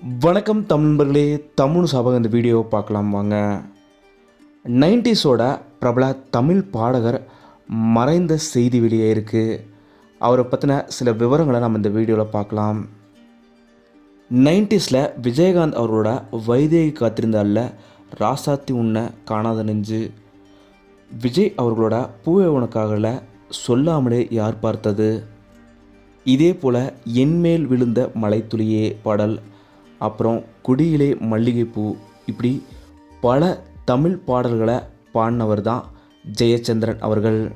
வணக்கம் தமிழ் நண்பர்களே தமிழ் சாபகம் இந்த வீடியோவை பார்க்கலாம் வாங்க. நைன்டிஸோட பிரபல தமிழ் பாடகர் மறைந்த செய்தி வெளியே இருக்குது அவரை பற்றின சில விவரங்களை நம்ம இந்த வீடியோவில் பார்க்கலாம். நைன்டிஸில் விஜயகாந்த் அவரோட வைதேகி காத்திருந்தால ராசாத்தி உன்னை காணாத நெஞ்சு. விஜய் அவர்களோட பூவே உனக்காகல சொல்லாமலே யார் பார்த்தது? இதே போல் என்மேல் விழுந்த மலைத்துளியே பாடல். அப்புறம் குடியிலே மல்லிகைப்பூ. இப்படி பல தமிழ் பாடல்களை பாடினவர் தான் ஜெயச்சந்திரன் அவர்கள்.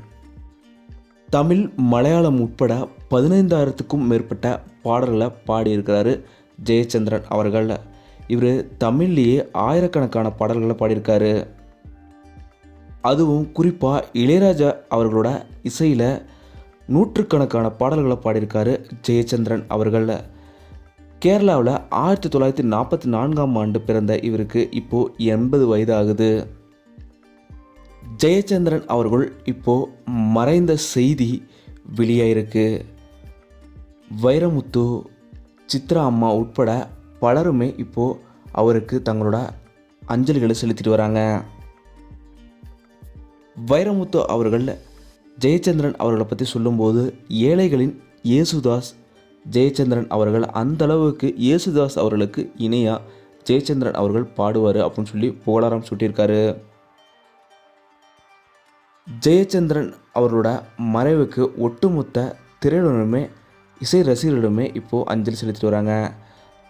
தமிழ் மலையாளம் உட்பட பதினைந்தாயிரத்துக்கும் மேற்பட்ட பாடல்களை பாடியிருக்கிறாரு ஜெயச்சந்திரன் அவர்கள். இவர் தமிழ்லேயே ஆயிரக்கணக்கான பாடல்களை பாடியிருக்காரு. அதுவும் குறிப்பாக இளையராஜா அவர்களோட இசையில் நூற்றுக்கணக்கான பாடல்களை பாடியிருக்காரு ஜெயச்சந்திரன் அவர்களில் கேரளாவில் ஆயிரத்தி தொள்ளாயிரத்தி நாற்பத்தி நான்காம் ஆண்டு பிறந்த இவருக்கு இப்போது எண்பது வயது ஆகுது ஜெயச்சந்திரன் அவர்கள் இப்போது மறைந்த செய்தி வெளியாயிருக்கு. வைரமுத்து சித்ரா அம்மா உட்பட பலருமே இப்போது அவருக்கு தங்களோட அஞ்சலிகளை செலுத்திட்டு வராங்க. வைரமுத்து அவர்கள் ஜெயச்சந்திரன் அவர்களை பற்றி சொல்லும்போது ஏழைகளின் இயேசுதாஸ் ஜெயச்சந்திரன் அவர்கள் அந்த அளவுக்கு இயேசுதாஸ் அவர்களுக்கு இணையாக ஜெயச்சந்திரன் அவர்கள் பாடுவார் அப்படின்னு சொல்லி புகழாரம் சூட்டியிருக்காரு. ஜெயச்சந்திரன் அவரோட மறைவுக்கு ஒட்டுமொத்த திரையுடனுமே இசை ரசிகர்களுமே இப்போது அஞ்சலி செலுத்திட்டு வராங்க.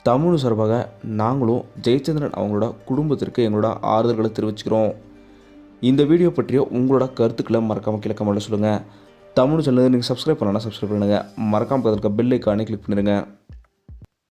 தமிழ் சார்பாக நாங்களும் ஜெயச்சந்திரன் அவங்களோட குடும்பத்திற்கு எங்களோட ஆறுதல்களை தெரிவிச்சுக்கிறோம். இந்த வீடியோ பற்றிய உங்களோட கருத்துக்களை மறக்காமல் கீழே கமெண்ட்டில் சொல்லுங்கள் தமிழ் சேனல் நீங்கள் சப்ஸ்கிரைப் பண்ணலாம் சப்ஸ்கிரைப் பண்ணுங்கள் மறக்காமல் இருக்க பெல் ஐக்கானே கிளிக் பண்ணிடுங்க.